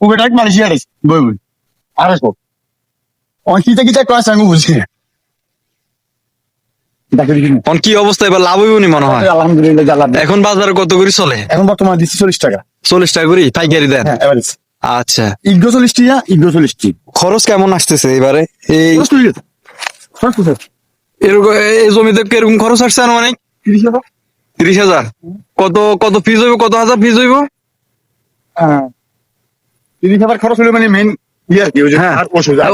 পুকুরটা Malaysia race বই বই। আড়াইশো অন কিতা কিতা ক্লাস আমি বুঝি না। দেখো দেখি না। এখন কি অবস্থা? এবার লাভ হইব নি মনে হয়? আলহামদুলিল্লাহ এখন বাজারে কত করে চলে? এখন বর্তমানে দিচ্ছি চল্লিশ টাকা। চল্লিশ টাকা করে? পাইকারি দেন। হ্যাঁ আচ্ছা। ইগো চল্লিশ টিয়া ইগো চল্লিশ টি। খরচ কেমন আসতেছে এবারে? এই? এরকম এই জমিতে কীরকম খরচ আসছে তিরিশ হাজার? তিরিশ হাজার। কত কত ফিজ হইব? কত হাজার ফিজ হইব? হ্যাঁ। তিরিশ হাজার খরচ হলে মানে মেন ইয়ে হ্যাঁ। আর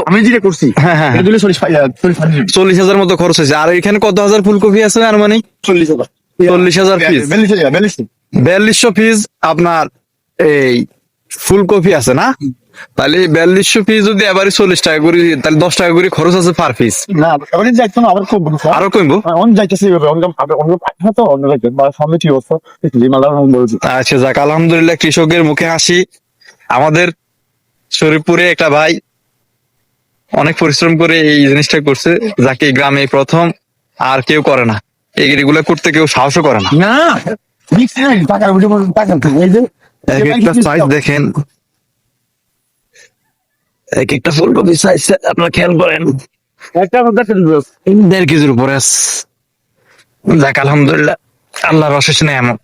আমি যেটা করছি। হ্যাঁ, হ্যাঁ, চল্লিশ হাজার মতো খরচ হয়েছে। আর এখানে কত হাজার ফুলকপি আছে আর মানে চল্লিশ হাজার। চল্লিশ হাজার পিস বিয়াল্লিশ হাজার বিয়াল্লিশ। বিয়াল্লিশশো পিস আপনার এই ফুলকপি আছে না? তাহলে বিয়াল্লিশশো পিস যদি এবারে চল্লিশ টাকা করে তাহলে দশ টাকা করে খরচ আছে পার পিস না এবারে যাইতো না আবার খুব আরও কমবো অন যাইতেছি তো অন্য যাইতে। বা অবস্থা আচ্ছা যাক আলহামদুলিল্লাহ কৃষকের মুখে হাসি। আমাদের শরীরপুরে একটা ভাই অনেক পরিশ্রম করে এই জিনিসটা করছে যাকে গ্রামে প্রথম আর কেউ করে না। এগুলো করতে কেউ সাহসও করে না। এক একটা সাইজ দেখেন। এক একটা ফুলকপি সাইজ আপনারা খেয়াল করেন। একটা দেড় কেজির উপরে আছে। যাক আলহামদুলিল্লাহ আল্লাহর অশেষ নেই এমন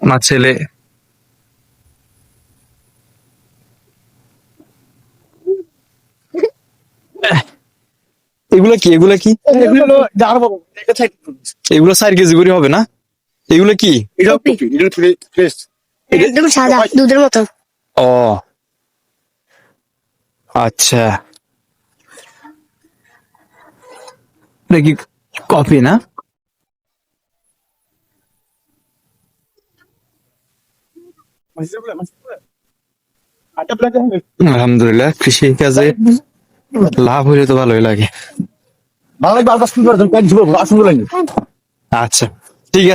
আমার ছেলে এগুলা কি? এগুলা কি? এগুলো চার কেজি করে হবে না? এগুলো কি? এটা কপি। এটা ফ্রেশ একদম সাদা দুধের মতো। ও। আচ্ছা। এটা কি কফি না? আটা আলহামদুলিল্লাহ কৃষি কাজে লাভ হলে তো ভালোই লাগে। ভালো লাগবে আলটা ঝুলো আসুন লাগবে আচ্ছা ঠিক আছে।